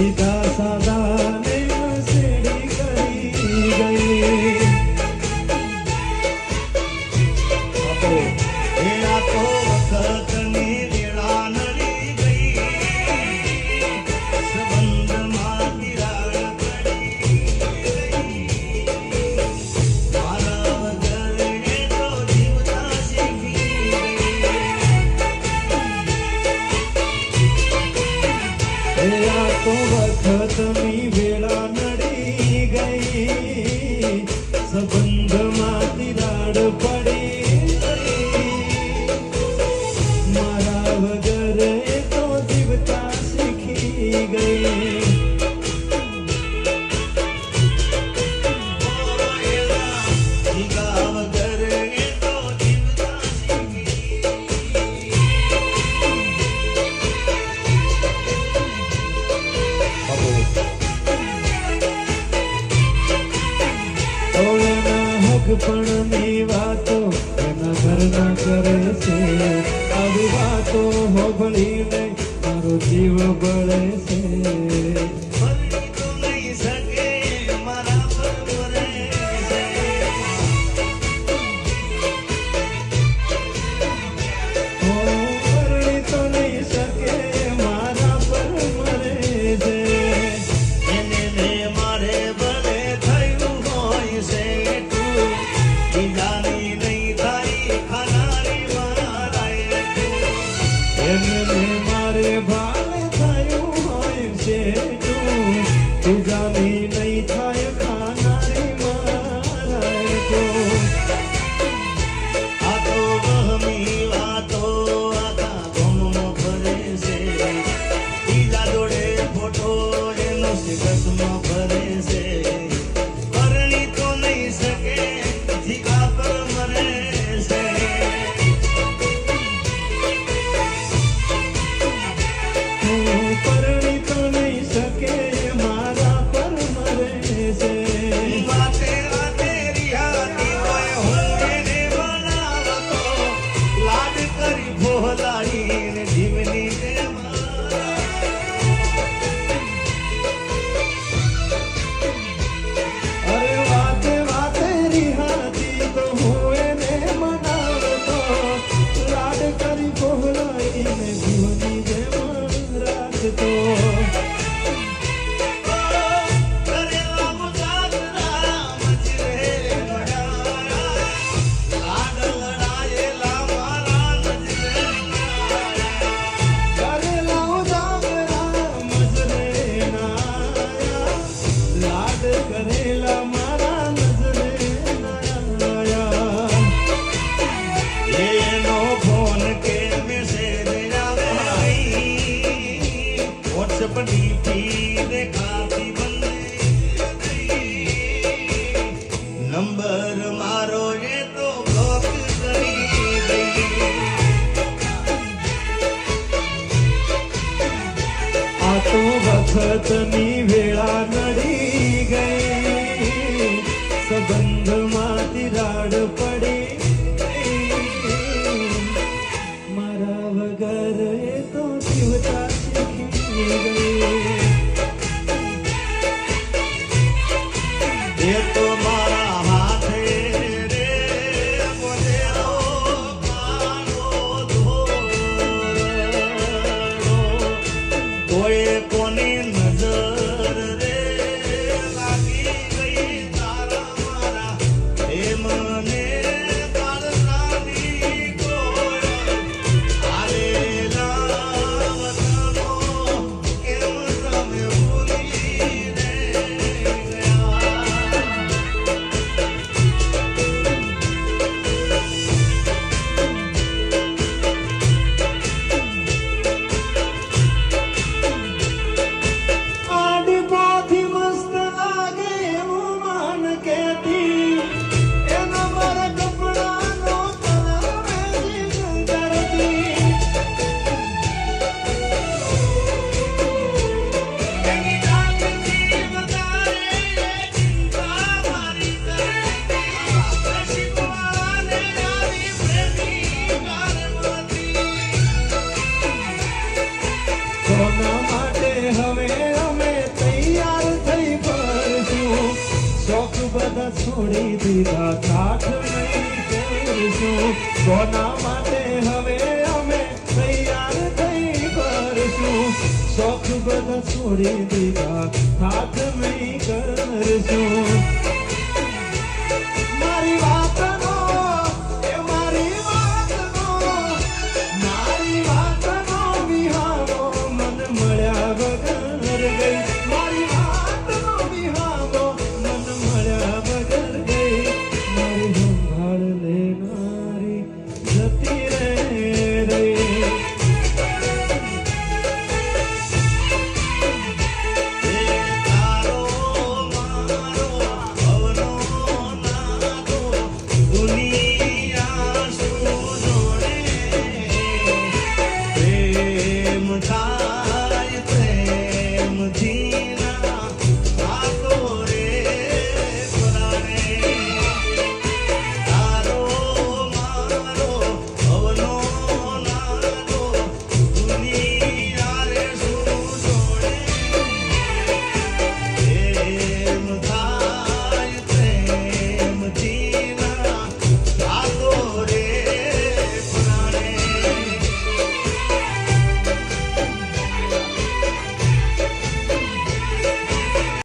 el કરે છે આવી વાતો હોભળીને મારો જીવ બળ sono palese વખતની વેળા નડી ગઈ સંબંધ આપણે દીધા કાઠ નહીં સોના માટે હવે અમે તૈયાર થઈ કરશું. શોખ બધા છોડી દીધા કાઠ નહીં કરશું.